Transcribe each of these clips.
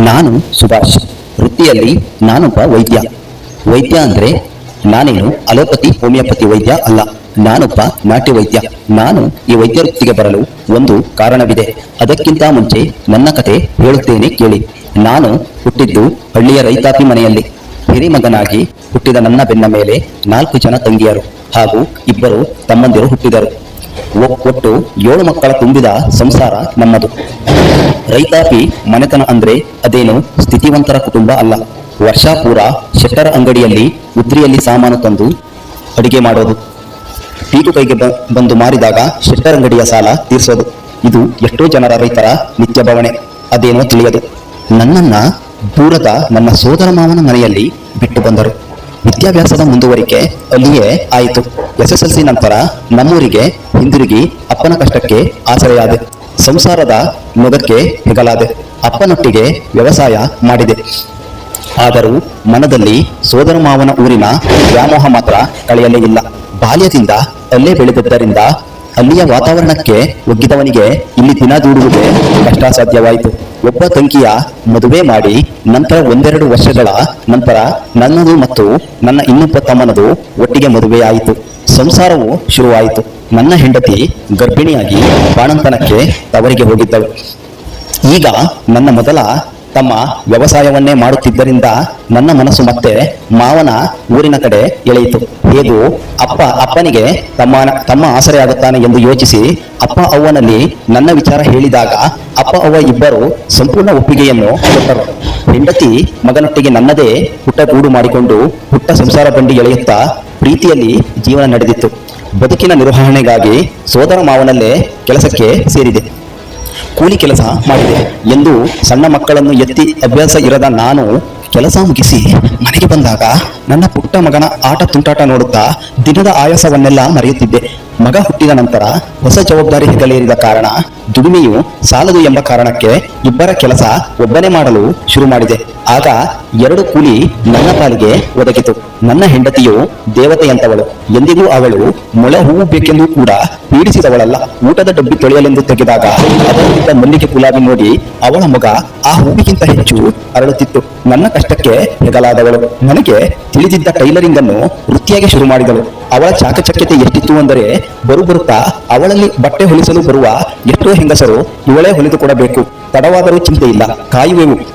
ನಾನು ಸುಭಾಷ್. ವೃತ್ತಿಯಲ್ಲಿ ನಾನೊಬ್ಬ ವೈದ್ಯ. ವೈದ್ಯ ಅಂದ್ರೆ ನಾನೇನು ಅಲೋಪತಿ, ಹೋಮಿಯೋಪತಿ ವೈದ್ಯ ಅಲ್ಲ. ನಾನೊಬ್ಬ ನಾಟ್ಯ ವೈದ್ಯ. ನಾನು ಈ ವೈದ್ಯ ವೃತ್ತಿಗೆ ಬರಲು ಒಂದು ಕಾರಣವಿದೆ. ಅದಕ್ಕಿಂತ ಮುಂಚೆ ನನ್ನ ಕತೆ ಹೇಳುತ್ತೇನೆ ಕೇಳಿ. ನಾನು ಹುಟ್ಟಿದ್ದು ಹಳ್ಳಿಯ ರೈತಾಪಿ ಮನೆಯಲ್ಲಿ. ಹಿರಿಮಗನಾಗಿ ಹುಟ್ಟಿದ ನನ್ನ ಬೆನ್ನ ಮೇಲೆ ನಾಲ್ಕು ಜನ ತಂಗಿಯರು ಹಾಗೂ ಇಬ್ಬರು ತಮ್ಮಂದಿರು ಹುಟ್ಟಿದರು. ಒಟ್ಟು ಏಳು ಮಕ್ಕಳ ತುಂಬಿದ ಸಂಸಾರ ನಮ್ಮದು. ರೈತಾಪಿ ಮನೆತನ ಅಂದ್ರೆ ಅದೇನು ಸ್ಥಿತಿವಂತರ ಕುಟುಂಬ ಅಲ್ಲ. ವರ್ಷಾಪೂರ ಶೆಟ್ಟರ ಅಂಗಡಿಯಲ್ಲಿ ಉದ್ರಿಯಲ್ಲಿ ಸಾಮಾನು ತಂದು ಅಡಿಗೆ ಮಾಡೋದು. ಪೀಟು ಕೈಗೆ ಬಂದು ಮಾರಿದಾಗ ಶೆಟ್ಟರ್ ಅಂಗಡಿಯ ಸಾಲ ತೀರಿಸೋದು. ಇದು ಎಷ್ಟೋ ಜನರ ರೈತರ ನಿತ್ಯ ಭಾವನೆ. ಅದೇನೋ ತಿಳಿಯದು. ನನ್ನನ್ನ ದೂರದ ನನ್ನ ಸೋದರ ಮಾವನ ಮನೆಯಲ್ಲಿ ಬಿಟ್ಟು ಬಂದರು. ವಿದ್ಯಾಭ್ಯಾಸದ ಮುಂದುವರಿಕೆ ಅಲ್ಲಿಯೇ ಆಯಿತು. ಎಸ್ ಎಸ್ ಎಲ್ ಸಿ ನಂತರ ನಮ್ಮೂರಿಗೆ, ಹಿಂದಿರುಗಿ ಅಪ್ಪನ ಕಷ್ಟಕ್ಕೆ ಆಸರೆಯಾದೆ. ಸಂಸಾರದ ಮೊದಕ್ಕೆ ಹೆಗಲಾದೆ. ಅಪ್ಪನೊಟ್ಟಿಗೆ ವ್ಯವಸಾಯ ಮಾಡಿದೆ. ಆದರೂ ಮನದಲ್ಲಿ ಸೋದರ ಮಾವನ ಊರಿನ ವ್ಯಾಮೋಹ ಮಾತ್ರ ಕಳೆಯಲೇ ಇಲ್ಲ. ಬಾಲ್ಯದಿಂದ ಅಲ್ಲೇ ಬೆಳೆದಿದ್ದರಿಂದ ಅಲ್ಲಿಯ ವಾತಾವರಣಕ್ಕೆ ಒಗ್ಗಿದವನಿಗೆ ಇಲ್ಲಿ ದಿನ ದೂಡುವುದೇ ಕಷ್ಟ ಸಾಧ್ಯವಾಯಿತು. ಒಬ್ಬ ತಂಗಿಯ ಮದುವೆ ಮಾಡಿ ನಂತರ ಒಂದೆರಡು ವರ್ಷಗಳ ನಂತರ ನನ್ನದು ಮತ್ತು ನನ್ನ ಇನ್ನೊಬ್ಬ ತಮ್ಮನದು ಒಟ್ಟಿಗೆ ಮದುವೆಯಾಯಿತು. ಸಂಸಾರವು ಶುರುವಾಯಿತು. ನನ್ನ ಹೆಂಡತಿ ಗರ್ಭಿಣಿಯಾಗಿ ಬಾಣಂತನಕ್ಕೆ ತವರಿಗೆ ಹೋಗಿದ್ದಳು. ಈಗ ನನ್ನ ಮೊದಲ ತಮ್ಮ ವ್ಯವಸಾಯವನ್ನೇ ಮಾಡುತ್ತಿದ್ದರಿಂದ ನನ್ನ ಮನಸ್ಸು ಮತ್ತೆ ಮಾವನ ಊರಿನ ಕಡೆ ಎಳೆಯಿತು. ಹೇಗೂ ಅಪ್ಪ ಅಪ್ಪನಿಗೆ ತಮ್ಮ ತಮ್ಮ ಆಸರೆಯಾಗುತ್ತಾನೆ ಎಂದು ಯೋಚಿಸಿ ಅಪ್ಪ ಅವ್ವನಲ್ಲಿ ನನ್ನ ವಿಚಾರ ಹೇಳಿದಾಗ ಅಪ್ಪ ಅವ್ವ ಇಬ್ಬರು ಸಂಪೂರ್ಣ ಒಪ್ಪಿಗೆಯನ್ನು ಕೊಟ್ಟರು. ಹೆಂಡತಿ ಮಗನೊಟ್ಟಿಗೆ ನನ್ನದೇ ಪುಟ್ಟ ಗೂಡು ಮಾಡಿಕೊಂಡು ಪುಟ್ಟ ಸಂಸಾರ ಬಂಡಿ ಎಳೆಯುತ್ತಾ ಪ್ರೀತಿಯಲ್ಲಿ ಜೀವನ ನಡೆದಿತ್ತು. ಬದುಕಿನ ನಿರ್ವಹಣೆಗಾಗಿ ಸೋದರ ಮಾವನಲ್ಲೇ ಕೆಲಸಕ್ಕೆ ಸೇರಿದೆ. ಕೂಲಿ ಕೆಲಸ ಮಾಡಿದೆ ಎಂದು ಸಣ್ಣ ಮಕ್ಕಳನ್ನು ಎತ್ತಿ ಅಭ್ಯಾಸ ಇರದ ನಾನು ಕೆಲಸ ಮುಗಿಸಿ ಮನೆಗೆ ಬಂದಾಗ ನನ್ನ ಪುಟ್ಟ ಮಗನ ಆಟ ತುಂಟಾಟ ನೋಡುತ್ತಾ ದಿನದ ಆಯಾಸವನ್ನೆಲ್ಲ ಮರೆಯುತ್ತಿದ್ದೆ. ಮಗ ಹುಟ್ಟಿದ ನಂತರ ಹೊಸ ಜವಾಬ್ದಾರಿ ಹೆಗಲೇರಿದ ಕಾರಣ ದುಡಿಮೆಯು ಸಾಲದು ಎಂಬ ಕಾರಣಕ್ಕೆ ಇಬ್ಬರ ಕೆಲಸ ಒಬ್ಬನೇ ಮಾಡಲು ಶುರು ಮಾಡಿದೆ. ಆಗ ಎರಡು ಕೂಲಿ ನನ್ನ ಪಾಲಿಗೆ ಒದಗಿತು. ನನ್ನ ಹೆಂಡತಿಯು ದೇವತೆಯಂತವಳು. ಎಂದಿಗೂ ಅವಳು ಮೊಳೆ ಹೂವು ಬೇಕೆಂದು ಕೂಡ ಪೀಡಿಸಿದವಳಲ್ಲ. ಊಟದ ಡಬ್ಬಿ ತೊಳೆಯಲೆಂದು ತೆಗೆದಾಗ ಅದರಲ್ಲಿದ್ದ ಮಲ್ಲಿಗೆ ಗುಲಾಬಿ ನೋಡಿ ಅವಳ ಮಗ ಆ ಹೂವಿಗಿಂತ ಹೆಚ್ಚು ಅರಳುತ್ತಿತ್ತು. ನನ್ನ ಕಷ್ಟಕ್ಕೆ ಹೆಗಲಾದವಳು. ನನಗೆ ತಿಳಿದಿದ್ದ ಟೈಲರಿಂಗ್ ಅನ್ನು ವೃತ್ತಿಯಾಗಿ ಶುರು ಮಾಡಿದಳು. ಅವಳ ಚಾಕಚಕ್ಯತೆ ಎಷ್ಟಿತ್ತು ಅಂದರೆ ಬರುಬರುತ್ತಾ ಅವಳಲ್ಲಿ ಬಟ್ಟೆ ಹೊಲಿಸಲು ಬರುವ ಎಷ್ಟೋ ಹೆಂಗಸರು ಇವಳೇ ಹೊಲಿದುಕೊಡಬೇಕು. ತಡವಾದರೂ ಚಿಂತೆ ಇಲ್ಲ ಕಾಯುವೆವು.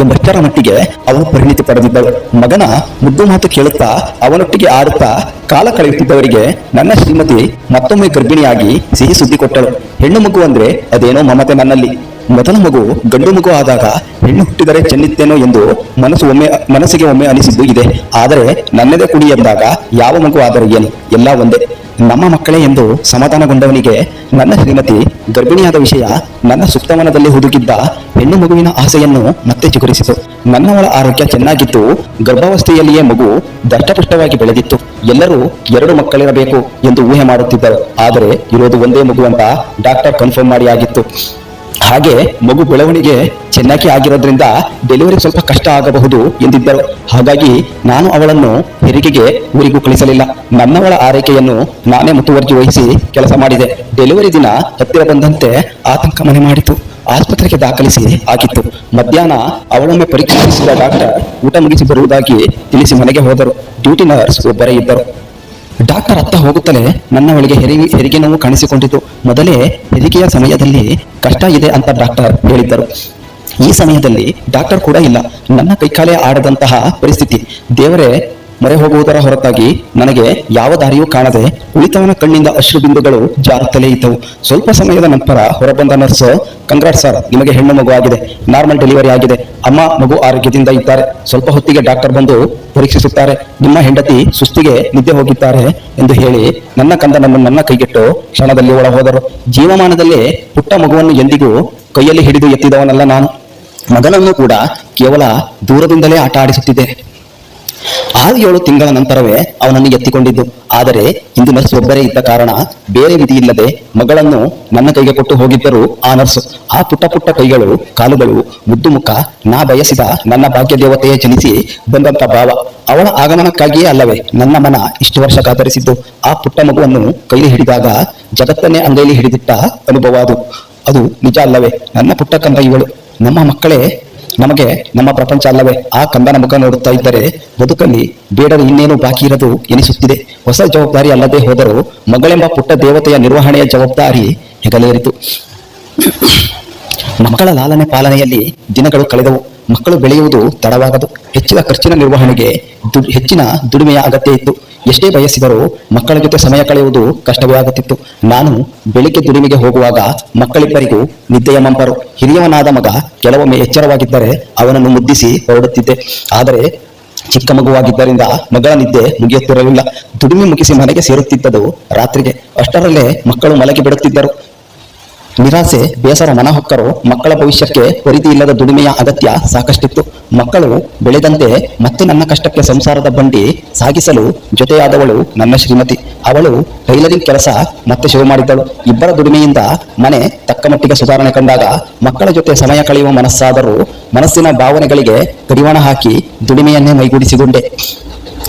ಎಂಬಷ್ಟರ ಮಟ್ಟಿಗೆ ಅವನು ಪರಿಣಿತಿ ಪಡೆದಿದ್ದಳು. ಮಗನ ಮುದ್ದು ಮಾತು ಕೇಳುತ್ತಾ ಅವನೊಟ್ಟಿಗೆ ಆಡುತ್ತಾ ಕಾಲ ಕಳೆಯುತ್ತಿದ್ದವರಿಗೆ ನನ್ನ ಶ್ರೀಮತಿ ಮತ್ತೊಮ್ಮೆ ಗರ್ಭಿಣಿಯಾಗಿ ಸಿಹಿ ಸುದ್ದಿ ಕೊಟ್ಟಳು. ಹೆಣ್ಣು ಮಗು ಅಂದ್ರೆ ಅದೇನೋ ಮಮತೆ ನನ್ನಲ್ಲಿ ಮೊದಲ ಮಗು ಗಂಡು ಮಗು ಆದಾಗ ಹೆಣ್ಣು ಹುಟ್ಟಿದರೆ ಚೆನ್ನಿತ್ತೇನೋ ಎಂದು ಮನಸ್ಸು ಒಮ್ಮೆ, ಮನಸ್ಸಿಗೆ ಒಮ್ಮೆ ಅನಿಸಿದ್ದು ಇದೆ. ಆದರೆ ನನ್ನದೇ ಕುಡಿ ಎಂದಾಗ ಯಾವ ಮಗು ಆದರೆ ಏನು? ಎಲ್ಲ ಒಂದೇ. ನಮ್ಮ ಮಕ್ಕಳೇ ಎಂದು ಸಮಾಧಾನಗೊಂಡವನಿಗೆ ನನ್ನ ಶ್ರೀಮತಿ ಗರ್ಭಿಣಿಯಾದ ವಿಷಯ ನನ್ನ ಸುಪ್ತವನದಲ್ಲಿ ಹುದುಗಿದ್ದ ಹೆಣ್ಣು ಮಗುವಿನ ಆಸೆಯನ್ನು ಮತ್ತೆ ಚಿಗುರಿಸಿತು. ನನ್ನವಳ ಆರೋಗ್ಯ ಚೆನ್ನಾಗಿದ್ದು ಗರ್ಭಾವಸ್ಥೆಯಲ್ಲಿಯೇ ಮಗು ದಷ್ಟಪುಷ್ಟವಾಗಿ ಬೆಳೆದಿತ್ತು. ಎಲ್ಲರೂ ಎರಡು ಮಕ್ಕಳಿರಬೇಕು ಎಂದು ಊಹೆ ಮಾಡುತ್ತಿದ್ದರು. ಆದರೆ ಇರೋದು ಒಂದೇ ಮಗು ಅಂತ ಡಾಕ್ಟರ್ ಕನ್ಫರ್ಮ್ ಮಾಡಿ ಆಗಿತ್ತು. ಹಾಗೆ ಮಗು ಬೆಳವಣಿಗೆ ಚೆನ್ನಾಗಿ ಆಗಿರೋದ್ರಿಂದ ಡೆಲಿವರಿ ಸ್ವಲ್ಪ ಕಷ್ಟ ಆಗಬಹುದು ಎಂದಿದ್ದರು. ಹಾಗಾಗಿ ನಾನು ಅವಳನ್ನು ಹೆರಿಗೆಗೆ ಊರಿಗೂ ಕಳಿಸಲಿಲ್ಲ. ನನ್ನವಳ ಆರೈಕೆಯನ್ನು ನಾನೇ ಮುತುವರ್ಜಿ ವಹಿಸಿ ಕೆಲಸ ಮಾಡಿದೆ. ಡೆಲಿವರಿ ದಿನ ಹತ್ತಿರ ಬಂದಂತೆ ಆತಂಕ ಮನೆ ಮಾಡಿತು. ಆಸ್ಪತ್ರೆಗೆ ದಾಖಲಿಸಿ ಆಗಿತ್ತು. ಮಧ್ಯಾಹ್ನ ಅವಳೊಮ್ಮೆ ಪರೀಕ್ಷಿಸಿದ ಡಾಕ್ಟರ್ ಊಟ ಮುಗಿಸಿ ಬರುವುದಾಗಿ ತಿಳಿಸಿ ಮನೆಗೆ ಹೋದರು. ಡ್ಯೂಟಿ ನರ್ಸ್ ಒಬ್ಬರೇ ಇದ್ದರು. ಡಾಕ್ಟರ್ ಅತ್ತ ಹೋಗುತ್ತಲೇ ನನ್ನವಳಿಗೆ ಹೆರಿಗೆ ಹೆರಿಗೆ ನೋವು ಕಾಣಿಸಿಕೊಂಡಿತು. ಮೊದಲೇ ಹೆರಿಗೆಯ ಸಮಯದಲ್ಲಿ ಕಷ್ಟ ಇದೆ ಅಂತ ಡಾಕ್ಟರ್ ಹೇಳಿದ್ದರು. ಈ ಸಮಯದಲ್ಲಿ ಡಾಕ್ಟರ್ ಕೂಡ ಇಲ್ಲ. ನನ್ನ ಕೈಕಾಲೇ ಆಡದಂತಹ ಪರಿಸ್ಥಿತಿ. ದೇವರೇ ಮೊರೆ ಹೋಗುವುದರ ಹೊರತಾಗಿ ನನಗೆ ಯಾವ ದಾರಿಯೂ ಕಾಣದೆ ಉಳಿತವನ ಕಣ್ಣಿಂದ ಅಶ್ರು ಬಿಂದುಗಳು ಜಾರುತ್ತಲೇ ಇದ್ದವು. ಸ್ವಲ್ಪ ಸಮಯದ ನಂತರ ಹೊರಬಂದ ನರ್ಸ್, ಕಂಗ್ರಾಟ್ ಸರ್, ನಿಮಗೆ ಹೆಣ್ಣು ಮಗು ಆಗಿದೆ. ನಾರ್ಮಲ್ ಡೆಲಿವರಿ ಆಗಿದೆ. ಅಮ್ಮ ಮಗು ಆರೋಗ್ಯದಿಂದ ಇದ್ದಾರೆ. ಸ್ವಲ್ಪ ಹೊತ್ತಿಗೆ ಡಾಕ್ಟರ್ ಬಂದು ಪರೀಕ್ಷಿಸುತ್ತಾರೆ. ನಿಮ್ಮ ಹೆಂಡತಿ ಸುಸ್ತಿಗೆ ನಿದ್ದೆ ಹೋಗಿದ್ದಾರೆ ಎಂದು ಹೇಳಿ ನನ್ನ ಕಂದನನ್ನು ನನ್ನ ಕೈಗೆಟ್ಟು ಕ್ಷಣದಲ್ಲಿ ಒಳ ಹೋದರು ಜೀವಮಾನದಲ್ಲೇ ಪುಟ್ಟ ಮಗುವನ್ನು ಎಂದಿಗೂ ಕೈಯಲ್ಲಿ ಹಿಡಿದು ಎತ್ತಿದವನಲ್ಲ ನಾನು. ಮಗನನ್ನು ಕೂಡ ಕೇವಲ ದೂರದಿಂದಲೇ ಆಟ ಆಡಿಸುತ್ತಿದ್ದೆ. ಆರು ಏಳು ತಿಂಗಳ ನಂತರವೇ ಅವನನ್ನು ಎತ್ತಿಕೊಂಡಿದ್ದು. ಆದರೆ ಇಂದು ನರ್ಸ್ ಒಬ್ಬರೇ ಇದ್ದ ಕಾರಣ ಬೇರೆ ವಿಧಿ ಇಲ್ಲದೆ ಮಗಳನ್ನು ನನ್ನ ಕೈಗೆ ಕೊಟ್ಟು ಹೋಗಿದ್ದರು ಆ ನರ್ಸ್. ಆ ಪುಟ್ಟ ಪುಟ್ಟ ಕೈಗಳು, ಕಾಲುಗಳು, ಮುದ್ದು ಮುಖ, ನಾ ಬಯಸಿದ ನನ್ನ ಭಾಗ್ಯ ದೇವತೆಯೇ ಜನಿಸಿ ಬಂದಂತ ಭಾವ. ಅವಳ ಆಗಮನಕ್ಕಾಗಿಯೇ ಅಲ್ಲವೇ ನನ್ನ ಮನ ಇಷ್ಟು ವರ್ಷ ಕಾತರಿಸಿದ್ದು. ಆ ಪುಟ್ಟ ಮಗುವನ್ನು ಕೈಲಿ ಹಿಡಿದಾಗ ಜಗತ್ತನ್ನೇ ಅಂಗೈಲಿ ಹಿಡಿದಿಟ್ಟ ಅನುಭವ ಅದು. ಅದು ನಿಜ ಅಲ್ಲವೇ, ನನ್ನ ಪುಟ್ಟ ಇವಳು. ನಮ್ಮ ಮಕ್ಕಳೇ ನಮಗೆ ನಮ್ಮ ಪ್ರಪಂಚ ಅಲ್ಲವೇ ಆ ಕಂದನ ಮುಖ ನೋಡುತ್ತಾ ಇದ್ದರೆ ಬದುಕಲ್ಲಿ ಬೇಡರು ಇನ್ನೇನು ಬಾಕಿ ಇರದು ಎನಿಸುತ್ತಿದೆ. ಹೊಸ ಜವಾಬ್ದಾರಿ ಅಲ್ಲದೆ ಹೋದರೂ ಮಗಳೆಂಬ ಪುಟ್ಟ ದೇವತೆಯ ನಿರ್ವಹಣೆಯ ಜವಾಬ್ದಾರಿ ಹೆಗಲೇರಿತು. ಮಕ್ಕಳ ಲಾಲನೆ ಪಾಲನೆಯಲ್ಲಿ ದಿನಗಳು ಕಳೆದವು. ಮಕ್ಕಳು ಬೆಳೆಯುವುದು ತಡವಾಗದು. ಹೆಚ್ಚಿನ ಖರ್ಚಿನ ನಿರ್ವಹಣೆಗೆ ಹೆಚ್ಚಿನ ದುಡಿಮೆಯ ಅಗತ್ಯ ಇತ್ತು. ಎಷ್ಟೇ ಬಯಸಿದರೂ ಮಕ್ಕಳ ಜೊತೆ ಸಮಯ ಕಳೆಯುವುದು ಕಷ್ಟವೇ ಆಗುತ್ತಿತ್ತು. ನಾನು ಬೆಳಿಗ್ಗೆ ದುಡಿಮೆಗೆ ಹೋಗುವಾಗ ಮಕ್ಕಳಿಬ್ಬರಿಗೂ ನಿದ್ದೆಯ ಮಂಪರು. ಹಿರಿಯವನಾದ ಮಗ ಕೆಲವೊಮ್ಮೆ ಎಚ್ಚರವಾಗಿದ್ದರೆ ಅವನನ್ನು ಮುದ್ದಿಸಿ ಹೊರಡುತ್ತಿದ್ದೆ. ಆದರೆ ಚಿಕ್ಕ ಮಗುವಾಗಿದ್ದರಿಂದ ಮಗಳ ನಿದ್ದೆ ಮುಗಿಯುತ್ತಿರಲಿಲ್ಲ. ದುಡಿಮೆ ಮುಗಿಸಿ ಮನೆಗೆ ಸೇರುತ್ತಿದ್ದದು ರಾತ್ರಿಗೆ. ಅಷ್ಟರಲ್ಲೇ ಮಕ್ಕಳು ಮಲಗಿ ಬಿಡುತ್ತಿದ್ದರು. ನಿರಾಸೆ, ಬೇಸರ, ಮನಹೊಕ್ಕರು ಮಕ್ಕಳ ಭವಿಷ್ಯಕ್ಕೆ ಪರಿಧಿ ಇಲ್ಲದ ದುಡಿಮೆಯ ಅಗತ್ಯ ಸಾಕಷ್ಟಿತ್ತು. ಮಕ್ಕಳು ಬೆಳೆದಂತೆ ಮತ್ತೆ ನನ್ನ ಕಷ್ಟಕ್ಕೆ ಸಂಸಾರದ ಬಂಡಿ ಸಾಗಿಸಲು ಜೊತೆಯಾದವಳು ನನ್ನ ಶ್ರೀಮತಿ. ಅವಳು ಟೈಲರಿಂಗ್ ಕೆಲಸ ಮತ್ತೆ ಶುರು ಮಾಡಿದ್ದಳು. ಇಬ್ಬರ ದುಡಿಮೆಯಿಂದ ಮನೆ ತಕ್ಕ ಮಟ್ಟಿಗೆ ಸುಧಾರಣೆ ಕಂಡಾಗ ಮಕ್ಕಳ ಜೊತೆ ಸಮಯ ಕಳೆಯುವ ಮನಸ್ಸಾದರೂ ಮನಸ್ಸಿನ ಭಾವನೆಗಳಿಗೆ ಕಡಿವಾಣ ಹಾಕಿ ದುಡಿಮೆಯನ್ನೇ ಮೈಗೂಡಿಸಿಕೊಂಡೆ.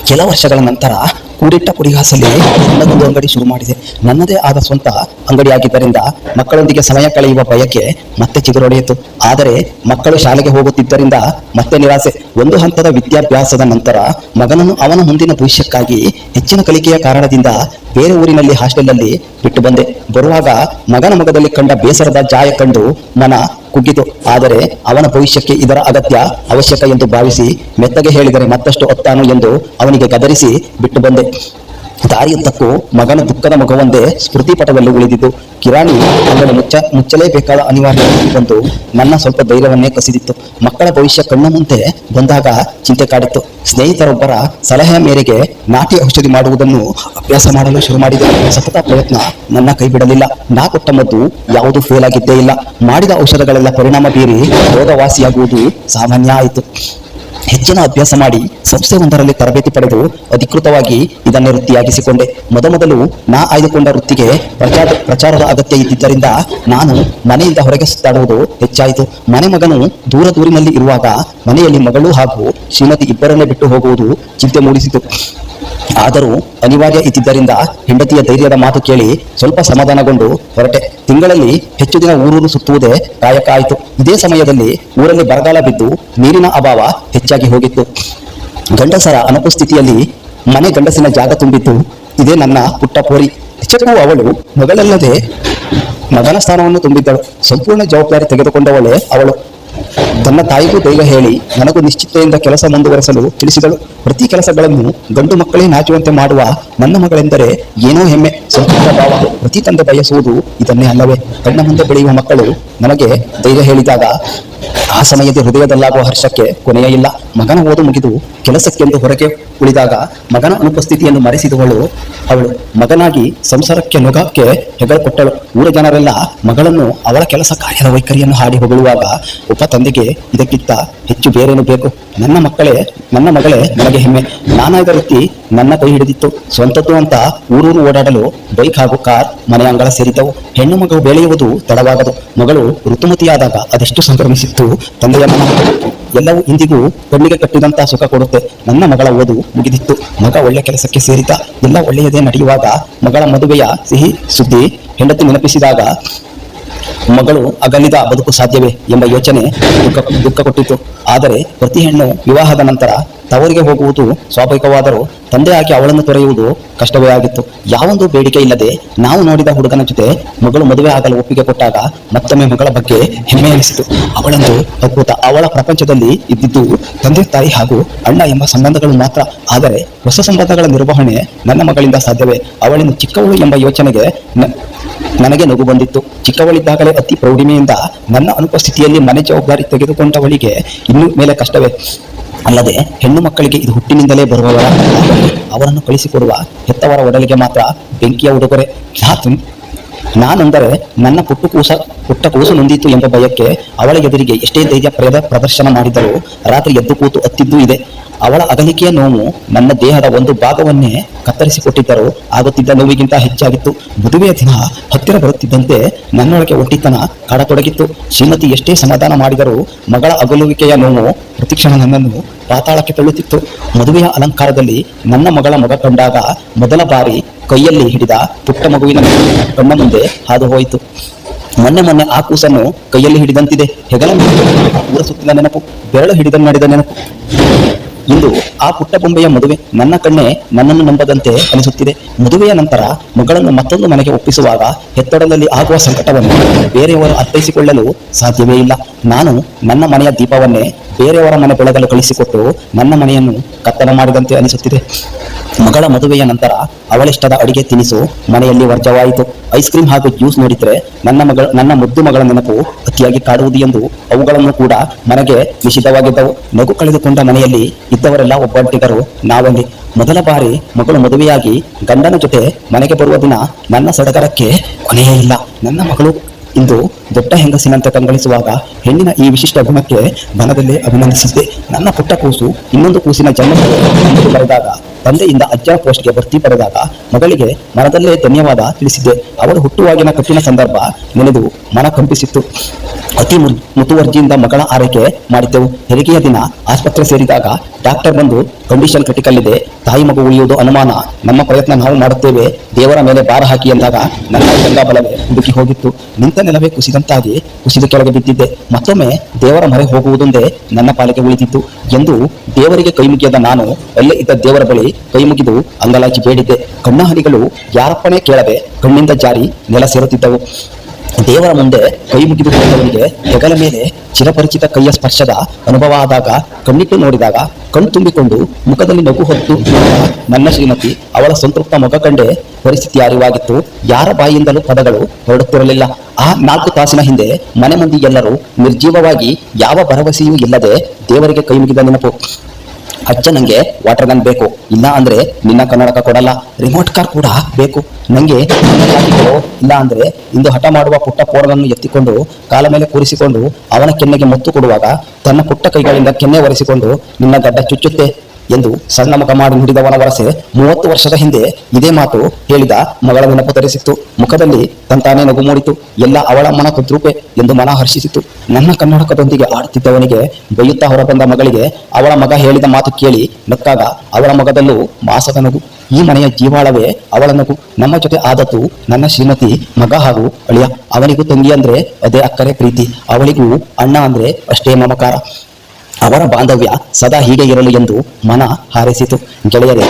ಕೆಲ ವರ್ಷಗಳ ನಂತರ ಕೂಡಿಟ್ಟ ಪುಡಿಗಾಸಲ್ಲಿ ನನ್ನದೊಂದು ಅಂಗಡಿ ಶುರು ಮಾಡಿದೆ. ನನ್ನದೇ ಆದ ಸ್ವಂತ ಅಂಗಡಿಯಾಗಿದ್ದರಿಂದ ಮಕ್ಕಳೊಂದಿಗೆ ಸಮಯ ಕಳೆಯುವ ಬಯಕೆ ಮತ್ತೆ ಚಿಗುರೊಡೆಯಿತು. ಆದರೆ ಮಕ್ಕಳು ಶಾಲೆಗೆ ಹೋಗುತ್ತಿದ್ದರಿಂದ ಮತ್ತೆ ನಿರಾಸೆ. ಒಂದು ಹಂತದ ವಿದ್ಯಾಭ್ಯಾಸದ ನಂತರ ಮಗನನ್ನು ಅವನ ಮುಂದಿನ ಭವಿಷ್ಯಕ್ಕಾಗಿ ಹೆಚ್ಚಿನ ಕಲಿಕೆಯ ಕಾರಣದಿಂದ ಬೇರೆ ಊರಿನಲ್ಲಿ ಹಾಸ್ಟೆಲ್ನಲ್ಲಿ ಬಿಟ್ಟು ಬಂದೆ. ಬರುವಾಗ ಮಗನ ಮಗದಲ್ಲಿ ಕಂಡ ಬೇಸರದ ಜಾಯ ಕಂಡು ಮನ ಕುಗ್ಗಿತು. ಆದರೆ ಅವನ ಭವಿಷ್ಯಕ್ಕೆ ಇದರ ಅಗತ್ಯ ಅವಶ್ಯಕ ಎಂದು ಭಾವಿಸಿ ಮೆತ್ತಗೆ ಹೇಳಿದರೆ ಮತ್ತಷ್ಟು ಒತ್ತಾನು ಎಂದು ಅವನಿಗೆ ಗದರಿಸಿ ಬಿಟ್ಟು ಬಂದೆ. ದಾರಿಯುದ್ದಕ್ಕೂ ಮಗನ ದುಃಖದ ಮುಖವೊಂದೇ ಸ್ಮೃತಿ ಪಟದಲ್ಲಿ ಉಳಿದಿದ್ದು. ಕಿರಾಣಿ ಅದನ್ನು ಮುಚ್ಚ, ಮುಚ್ಚಲೇಬೇಕಾದ ಅನಿವಾರ್ಯ ಬಂದು ನನ್ನ ಸ್ವಲ್ಪ ಧೈರ್ಯವನ್ನೇ ಕಸಿದಿತ್ತು. ಮಕ್ಕಳ ಭವಿಷ್ಯ ಕಣ್ಣ ಮುಂದೆ ಬಂದಾಗ ಚಿಂತೆ ಕಾಡಿತ್ತು. ಸ್ನೇಹಿತರೊಬ್ಬರ ಸಲಹೆಯ ಮೇರೆಗೆ ನಾಟಿ ಔಷಧಿ ಮಾಡುವುದನ್ನು ಅಭ್ಯಾಸ ಮಾಡಲು ಶುರು ಮಾಡಿದೆ. ಸತತ ಪ್ರಯತ್ನ ನನ್ನ ಕೈ ಬಿಡಲಿಲ್ಲ. ನಾ ಕೊಟ್ಟ ಮದ್ದು ಯಾವುದು ಫೇಲ್ ಆಗಿದ್ದೇ ಇಲ್ಲ. ಮಾಡಿದ ಔಷಧಗಳೆಲ್ಲ ಪರಿಣಾಮ ಬೀರಿ ರೋಗವಾಸಿಯಾಗುವುದು ಸಾಮಾನ್ಯ ಆಯಿತು. ಹೆಚ್ಚಿನ ಅಭ್ಯಾಸ ಮಾಡಿ ಸಂಸ್ಥೆಯೊಂದರಲ್ಲಿ ತರಬೇತಿ ಪಡೆದು ಅಧಿಕೃತವಾಗಿ ಇದನ್ನು ವೃತ್ತಿಯಾಗಿಸಿಕೊಂಡೆ. ಮೊದಮೊದಲು ನಾ ಆಯ್ದುಕೊಂಡ ವೃತ್ತಿಗೆ ಪ್ರಚಾರ, ಪ್ರಚಾರದ ಅಗತ್ಯ ಇದ್ದಿದ್ದರಿಂದ ನಾನು ಮನೆಯಿಂದ ಹೊರಗೆ ಸುತ್ತಾಡುವುದು ಹೆಚ್ಚಾಯಿತು. ಮನೆ ಮಗನು ದೂರ ದೂರಿನಲ್ಲಿ ಇರುವಾಗ ಮನೆಯಲ್ಲಿ ಮಗಳು ಹಾಗೂ ಶ್ರೀಮತಿ ಇಬ್ಬರನ್ನೇ ಬಿಟ್ಟು ಹೋಗುವುದು ಚಿಂತೆ ಮೂಡಿಸಿತು. ಆದರೂ ಅನಿವಾರ್ಯ ಇದ್ದಿದ್ದರಿಂದ ಹೆಂಡತಿಯ ಧೈರ್ಯದ ಮಾತು ಕೇಳಿ ಸ್ವಲ್ಪ ಸಮಾಧಾನಗೊಂಡು ಹೊರಟೆ. ತಿಂಗಳಲ್ಲಿ ಹೆಚ್ಚು ದಿನ ಊರೂರು ಸುತ್ತುವುದೇ ಕಾಯಕ ಆಯಿತು. ಇದೇ ಸಮಯದಲ್ಲಿ ಊರಲ್ಲಿ ಬರಗಾಲ ಬಿದ್ದು ನೀರಿನ ಅಭಾವ ಹೆಚ್ಚಾಗಿ ಹೋಗಿತ್ತು. ಗಂಡಸರ ಅನುಪಸ್ಥಿತಿಯಲ್ಲಿ ಮನೆ ಗಂಡಸಿನ ಜಾಗ ತುಂಬಿತ್ತು. ಇದೇ ನನ್ನ ಪುಟ್ಟ ಪೋರಿ. ನಿಜಕ್ಕೂ ಅವಳು ಮಗಳಲ್ಲದೆ ಮಗನ ಸ್ಥಾನವನ್ನು ತುಂಬಿದ್ದಳು. ಸಂಪೂರ್ಣ ಜವಾಬ್ದಾರಿ ತೆಗೆದುಕೊಂಡವಳೆ ಅವಳು. ತನ್ನ ತಾಯಿಗೂ ಧೈರ್ಯ ಹೇಳಿ, ನನಗೂ ನಿಶ್ಚಿತೆಯಿಂದ ಕೆಲಸ ಮುಂದುವರೆಸಲು ತಿಳಿಸಿದಳು. ಪ್ರತಿ ಕೆಲಸಗಳನ್ನು ಗಂಡು ಮಕ್ಕಳೇ ನಾಚುವಂತೆ ಮಾಡುವ ನನ್ನ ಮಗಳೆಂದರೆ ಏನೋ ಹೆಮ್ಮೆ. ಸಂಪೂರ್ಣ ಭಾವ ಪ್ರತಿ ತಂದೆ ಬಯಸುವುದು ಇದನ್ನೇ ಅಲ್ಲವೇ? ಕಣ್ಣ ಮುಂದೆ ಬೆಳೆಯುವ ಮಕ್ಕಳು ನನಗೆ ಧೈರ್ಯ ಹೇಳಿದಾಗ ಆ ಸಮಯದ ಹೃದಯದಲ್ಲಾಗುವ ಹರ್ಷಕ್ಕೆ ಕೊನೆಯೇ ಇಲ್ಲ. ಮಗನ ಓದು ಮುಗಿದು ಕೆಲಸಕ್ಕೆಂದು ಹೊರಗೆ ಉಳಿದಾಗ ಮಗನ ಅನುಪಸ್ಥಿತಿಯನ್ನು ಮರೆಸಿದವಳು. ಅವಳು ಮಗನಾಗಿ ಸಂಸಾರಕ್ಕೆ ನೊಗಕ್ಕೆ ಹೆಗಲು ಕೊಟ್ಟಳು ಊರ ಜನರೆಲ್ಲ ಮಗಳನ್ನು ಅವಳ ಕೆಲಸ ಕಾರ್ಯದ ವೈಖರಿಯನ್ನು ಹಾಡಿ ಹೊಗಳುವಾಗ ಉಪ ತಂದೆಗೆ ಇದಕ್ಕಿಂತ ಹೆಚ್ಚು ಬೇರೇನು ಬೇಕು? ನನ್ನ ಮಕ್ಕಳೇ, ನನ್ನ ಮಗಳೇ, ನನಗೆ ಹೆಮ್ಮೆ. ನಾನಾದ ರೀತಿ ನನ್ನ ಕೈ ಹಿಡಿದಿತ್ತು. ಸ್ವಂತದ್ದು ಅಂತ ಊರೂರು ಓಡಾಡಲು ಬೈಕ್ ಹಾಗೂ ಕಾರ್ ಮನೆ ಅಂಗಳ ಸೇರಿದ್ದವು. ಹೆಣ್ಣು ಮಗು ಬೆಳೆಯುವುದು ತಡವಾಗದು. ಮಗಳು ಋತುಮತಿಯಾದಾಗ ಅದೆಷ್ಟು ಸಂಕ್ರಮಿಸಿತ್ತು ತಂದೆಯ ಮನ. ಎಲ್ಲವೂ ಇಂದಿಗೂ ಕಣ್ಣಿಗೆ ಕಟ್ಟಿದಂತಹ ಸುಖ ಕೊಡುತ್ತೆ. ನನ್ನ ಮಗಳ ಓದು ಮುಗಿದಿತ್ತು. ಮಗ ಒಳ್ಳೆ ಕೆಲಸಕ್ಕೆ ಸೇರಿದ. ಎಲ್ಲ ಒಳ್ಳೆಯದೇ ನಡೆಯುವಾಗ ಮಗಳ ಮದುವೆಯ ಸಿಹಿ ಸುದ್ದಿ ಹೆಂಡತಿ ನೆನಪಿಸಿದಾಗ ಮಗಳು ಅಗಲಿದ ಬದುಕು ಸಾಧ್ಯವೇ ಎಂಬ ಯೋಚನೆ ದುಃಖ ದುಃಖ ಕೊಟ್ಟಿತು ಆದರೆ ಪ್ರತಿ ಹೆಣ್ಣು ವಿವಾಹದ ನಂತರ ತವರಿಗೆ ಹೋಗುವುದು ಸ್ವಾಭಾವಿಕವಾದರೂ ತಂದೆ ಆಕೆ ಅವಳನ್ನು ತೊರೆಯುವುದು ಕಷ್ಟವೇ ಆಗಿತ್ತು. ಯಾವೊಂದು ಬೇಡಿಕೆ ಇಲ್ಲದೆ ನಾವು ನೋಡಿದ ಹುಡುಗನ ಜೊತೆ ಮಗಳು ಮದುವೆ ಆಗಲು ಒಪ್ಪಿಗೆ ಕೊಟ್ಟಾಗ ಮತ್ತೊಮ್ಮೆ ಮಗಳ ಬಗ್ಗೆ ಹೆಮ್ಮೆ ಅನಿಸಿತು ಅವಳೊಂದು ಅದ್ಭುತ. ಅವಳ ಪ್ರಪಂಚದಲ್ಲಿ ಇದ್ದಿದ್ದು ತಂದೆ ತಾಯಿ ಹಾಗೂ ಅಣ್ಣ ಎಂಬ ಸಂಬಂಧಗಳು ಮಾತ್ರ. ಆದರೆ ಹೊಸ ಸಂಬಂಧಗಳ ನಿರ್ವಹಣೆ ನನ್ನ ಮಗಳಿಂದ ಸಾಧ್ಯವೇ? ಅವಳಿಂದ ಚಿಕ್ಕವಳು ಎಂಬ ಯೋಚನೆಗೆ ನನಗೆ ನಗು ಬಂದಿತ್ತು. ಚಿಕ್ಕವಳಿದ್ದಾಗಲೇ ಅತಿ ಪ್ರೌಢಿಮೆಯಿಂದ ನನ್ನ ಅನುಪಸ್ಥಿತಿಯಲ್ಲಿ ಮನೆ ಜವಾಬ್ದಾರಿ ತೆಗೆದುಕೊಂಡವಳಿಗೆ ಇನ್ನೂ ಮೇಲೆ ಕಷ್ಟವೇ. ಅಲ್ಲದೆ ಹೆಣ್ಣು ಮಕ್ಕಳಿಗೆ ಇದು ಹುಟ್ಟಿನಿಂದಲೇ ಬರುವವರ ಅವರನ್ನು ಕಳಿಸಿಕೊಡುವ ಹೆತ್ತವರ ಒಡಲಿಗೆ ಮಾತ್ರ ಬೆಂಕಿಯ ಉಡುಗೊರೆ. ನಾನೆಂದರೆ ನನ್ನ ಪುಟ್ಟು ಕೂಸ ಪುಟ್ಟ ಕೂಸು ನೊಂದಿತ್ತು ಎಂಬ ಭಯಕ್ಕೆ ಅವಳ ಎದುರಿಗೆ ಎಷ್ಟೇ ಧೈರ್ಯ ಪ್ರದ ಪ್ರದರ್ಶನ ಮಾಡಿದರೂ ರಾತ್ರಿ ಎದ್ದು ಕೂತು ಅತ್ತಿದ್ದೂ ಇದೆ. ಅವಳ ಅಗಲಿಕೆಯ ನೋವು ನನ್ನ ದೇಹದ ಒಂದು ಭಾಗವನ್ನೇ ಕತ್ತರಿಸಿಕೊಟ್ಟಿದ್ದರೂ ಆಗುತ್ತಿದ್ದ ನೋವಿಗಿಂತ ಹೆಚ್ಚಾಗಿತ್ತು. ಮದುವೆಯ ದಿನ ಹತ್ತಿರ ಬರುತ್ತಿದ್ದಂತೆ ನನ್ನೊಳಗೆ ಒಟ್ಟಿತನ ಕಾಡತೊಡಗಿತ್ತು. ಶ್ರೀಮತಿ ಎಷ್ಟೇ ಸಮಾಧಾನ ಮಾಡಿದರೂ ಮಗಳ ಅಗಲುವಿಕೆಯ ನೋವು ಪ್ರತಿಕ್ಷಣ ನನ್ನನ್ನು ಪಾತಾಳಕ್ಕೆ ತಳ್ಳುತ್ತಿತ್ತು. ಮದುವೆಯ ಅಲಂಕಾರದಲ್ಲಿ ನನ್ನ ಮಗಳ ಮಗ ಕಂಡಾಗ ಮೊದಲ ಬಾರಿ ಕೈಯಲ್ಲಿ ಹಿಡಿದ ಪುಟ್ಟ ಮಗುವಿನ ಕಣ್ಣ ಮುಂದೆ ಹಾದು ಹೋಯಿತು. ಮೊನ್ನೆ ಮೊನ್ನೆ ಆ ಕೂಸನ್ನು ಕೈಯಲ್ಲಿ ಹಿಡಿದಂತಿದೆ. ಹೆಗಲ ಊರ ಸುತ್ತಿನ ನೆನಪು, ಬೆರಳು ಹಿಡಿದ ಮಾಡಿದ ನೆನಪು. ಇಂದು ಆ ಪುಟ್ಟ ಬೊಂಬೆಯ ಮದುವೆ ನನ್ನ ಕಣ್ಣೆ ನನ್ನನ್ನು ನಂಬದಂತೆ ಅನಿಸುತ್ತಿದೆ. ಮದುವೆಯ ನಂತರ ಮಗಳನ್ನು ಮತ್ತೊಂದು ಮನೆಗೆ ಒಪ್ಪಿಸುವಾಗ ಹೆತ್ತಡದಲ್ಲಿ ಆಗುವ ಸಂಕಟವನ್ನು ಬೇರೆಯವರು ಅರ್ಥೈಸಿಕೊಳ್ಳಲು ಸಾಧ್ಯವೇ ಇಲ್ಲ. ನಾನು ನನ್ನ ಮನೆಯ ದೀಪವನ್ನೇ ಬೇರೆಯವರ ಮನೆ ಬೆಳಗಲು ಕಳಿಸಿಕೊಟ್ಟು ನನ್ನ ಮನೆಯನ್ನು ಕತ್ತಲ ಮಾಡಿದಂತೆ ಅನಿಸುತ್ತಿದೆ. ಮಗಳ ಮದುವೆಯ ನಂತರ ಅವಳಿಷ್ಟದ ಅಡಿಗೆ ತಿನಿಸು ಮನೆಯಲ್ಲಿ ವರ್ಜವಾಯಿತು ಐಸ್ ಕ್ರೀಮ್ ಹಾಗೂ ಜ್ಯೂಸ್ ನೋಡಿದ್ರೆ ನನ್ನ ಮಗಳ, ನನ್ನ ಮುದ್ದು ಮಗಳ ನೆನಪು ಅತಿಯಾಗಿ ಕಾಡುವುದು ಎಂದು ಅವುಗಳನ್ನು ಕೂಡ ಮನೆಗೆ ನಿಷಿದ್ಧವಾಗಿದ್ದವು. ನಗು ಕಳೆದುಕೊಂಡ ಮನೆಯಲ್ಲಿ ಇದ್ದವರೆಲ್ಲ ಒಬ್ಬಂಟಿಗರು, ನಾವಲ್ಲಿ. ಮೊದಲ ಬಾರಿ ಮಗಳು ಮದುವೆಯಾಗಿ ಗಂಡನ ಜೊತೆ ಮನೆಗೆ ಬರುವ ದಿನ ನನ್ನ ಸಡಗರಕ್ಕೆ ಕೊನೆಯೇ ಇಲ್ಲ. ನನ್ನ ಮಗಳು ಇಂದು ದೊಡ್ಡ ಹೆಂಗಸಿನಂತೆ ಕಂಗೊಳಿಸುವಾಗ ಹೆಣ್ಣಿನ ಈ ವಿಶಿಷ್ಟ ಗುಣಕ್ಕೆ ಮನದಲ್ಲೇ ಅಭಿನಂದಿಸಿದ್ದೆ ನನ್ನ ಪುಟ್ಟ ಕೂಸು ಇನ್ನೊಂದು ಕೂಸಿನ ಜನ್ಮಕ್ಕೆ ಬರೆದಾಗ, ತಂದೆಯಿಂದ ಅಜ್ಜ ಪೋಸ್ಟ್ಗೆ ಭರ್ತಿ ಪಡೆದಾಗ ಮಗಳಿಗೆ ಮನದಲ್ಲೇ ಧನ್ಯವಾದ ತಿಳಿಸಿದ್ದೆ ಅವಳು ಹುಟ್ಟುವಾಗಿನ ಕಠಿಣ ಸಂದರ್ಭ ನೆನೆದು ಮನ ಕಂಪಿಸಿತ್ತು. ಅತಿ ಮುತುವರ್ಜಿಯಿಂದ ಮಗಳ ಆರೈಕೆ ಮಾಡಿದ್ದೆವು. ಹೆರಿಗೆಯ ದಿನ ಆಸ್ಪತ್ರೆ ಸೇರಿದಾಗ ಡಾಕ್ಟರ್ ಬಂದು ಕಂಡೀಷನ್ ಕ್ರಿಟಿಕಲ್ ಇದೆ ತಾಯಿ ಮಗು ಉಳಿಯುವುದು ಅನುಮಾನ. ನಮ್ಮ ಪ್ರಯತ್ನ ನಾವು ಮಾಡುತ್ತೇವೆ. ದೇವರ ಮೇಲೆ ಭಾರ ಹಾಕಿ ಎಂದಾಗ ನನ್ನ ಗಂಗಾಬಲವೇ ಹುಡುಕಿ ಹೋಗಿತ್ತು. ನಿಂತ ನೆಲವೇ ಕುಸಿದಂತಾಗಿ ಕುಸಿದು ಕೆಳಗೆ ಬಿದ್ದಿದ್ದೆ. ಮತ್ತೊಮ್ಮೆ ದೇವರ ಮೊರೆ ಹೋಗುವುದೊಂದೇ ನನ್ನ ಪಾಲಿಗೆ ಉಳಿದಿತ್ತು ಎಂದು ದೇವರಿಗೆ ಕೈ ಮುಗಿಯದ ನಾನು ಅಲ್ಲೇ ಇದ್ದ ದೇವರ ಬಳಿ ಕೈ ಮುಗಿದು ಅಂಗಲಾಚಿ ಬೇಡಿದ್ದೆ. ಕಣ್ಣ ಹನಿಗಳು ಯಾರಪ್ಪನೇ ಕೇಳದೆ ಕಣ್ಣಿಂದ ಜಾರಿ ನೆಲ ಸೇರುತ್ತಿದ್ದವು. ದೇವರ ಮುಂದೆ ಕೈ ಮುಗಿದುಕೊಂಡವನಿಗೆ ಹೆಗಲ ಮೇಲೆ ಚಿರಪರಿಚಿತ ಕೈಯ ಸ್ಪರ್ಶದ ಅನುಭವ ಆದಾಗ, ಕಣ್ಣಿಟ್ಟು ನೋಡಿದಾಗ ಕಣ್ ತುಂಬಿಕೊಂಡು ಮುಖದಲ್ಲಿ ನಗು ಹೊತ್ತು ನನ್ನ ಶ್ರೀಮತಿ, ಅವಳ ಸಂತೃಪ್ತ ಮುಖ ಕಂಡೇ ಪರಿಸ್ಥಿತಿ ಅರಿವಾಗಿತ್ತು. ಯಾರ ಬಾಯಿಯಿಂದಲೂ ಪದಗಳು ಹೊರಡುತ್ತಿರಲಿಲ್ಲ. ಆ ನಾಲ್ಕು ತಾಸಿನ ಹಿಂದೆ ಮನೆ ಮಂದಿ ಎಲ್ಲರೂ ನಿರ್ಜೀವವಾಗಿ ಯಾವ ಭರವಸೆಯೂ ಇಲ್ಲದೆ ದೇವರಿಗೆ ಕೈ ಮುಗಿದ ನೆನಪು. ಅಜ್ಜ ನಂಗೆ ವಾಟರ್ ಗನ್ ಬೇಕು. ಇಲ್ಲ ಅಂದ್ರೆ ನಿನ್ನ ಕನ್ನಡಕ ಕೊಡಲ್ಲ. ರಿಮೋಟ್ ಕಾರ್ ಕೂಡ ಬೇಕು. ನಂಗೆ ಇಲ್ಲ ಅಂದ್ರೆ ಇಂದು ಹಠ ಮಾಡುವ ಪುಟ್ಟ ಪೋರನನ್ನು ಎತ್ತಿಕೊಂಡು ಕಾಲ ಮೇಲೆ ಕೂರಿಸಿಕೊಂಡು ಅವನ ಕೆನ್ನೆಗೆ ಮತ್ತು ಕೊಡುವಾಗ ತನ್ನ ಪುಟ್ಟ ಕೈಗಳಿಂದ ಕೆನ್ನೆ ಒರೆಸಿಕೊಂಡು ನಿನ್ನ ಗಡ್ಡ ಚುಚ್ಚುತ್ತೆ. ಎಂದು ಸಣ್ಣ ಮುಖ ಮಾಡಿ ನುಡಿದವನ ವರಸೆ ಮೂವತ್ತು ವರ್ಷದ ಹಿಂದೆ ಇದೇ ಮಾತು ಹೇಳಿದ ಮಗಳ ನೆನಪು ತರಿಸಿತ್ತು. ಮುಖದಲ್ಲಿ ತಂತಾನೆ ನಗು ಮೂಡಿತು. ಎಲ್ಲ ಅವಳ ಮನ ಕುದ್ರೂಪೆ ಎಂದು ಮನ ಹರ್ಷಿಸಿತು. ನನ್ನ ಕನ್ನಡಕದೊಂದಿಗೆ ಆಡುತ್ತಿದ್ದವನಿಗೆ ಬೈಯುತ್ತಾ ಹೊರಬಂದ ಮಗಳಿಗೆ ಅವಳ ಮಗ ಹೇಳಿದ ಮಾತು ಕೇಳಿ ನಕ್ಕಾಗ ಅವಳ ಮಗದಲ್ಲೂ ಮಾಸದ ನಗು. ಈ ಮನೆಯ ಜೀವಾಳವೇ ಅವಳ ನಗು. ನಮ್ಮ ಜೊತೆ ಆದದ್ದು ನನ್ನ ಶ್ರೀಮತಿ ಮಗ ಹಾಗೂ ಅಳಿಯ. ಅವನಿಗೂ ತಂಗಿ ಅಂದ್ರೆ ಅದೇ ಅಕ್ಕರೆ ಪ್ರೀತಿ. ಅವಳಿಗೂ ಅಣ್ಣ ಅಂದ್ರೆ ಅಷ್ಟೇ ಮಮಕಾರ. ಅವರ ಬಾಂಧವ್ಯ ಸದಾ ಹೀಗೆ ಇರಲಿ ಎಂದು ಮನ ಹಾರೈಸಿತು. ಗೆಳೆಯರೇ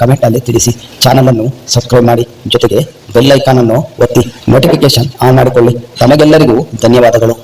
ಕಮೆಂಟ್ ಅಲ್ಲಿ ತಿಳಿಸಿ. ಚಾನಲ್ ಅನ್ನು ಸಬ್ಸ್ಕ್ರೈಬ್ ಮಾಡಿ. ಜೊತೆಗೆ ಬೆಲ್ ಐಕಾನ್ ಅನ್ನು ಒತ್ತಿ. ನೋಟಿಫಿಕೇಶನ್ ಆನ್ ಮಾಡಿಕೊಳ್ಳಿ. ತಮಗೆಲ್ಲರಿಗೂ ಧನ್ಯವಾದಗಳು.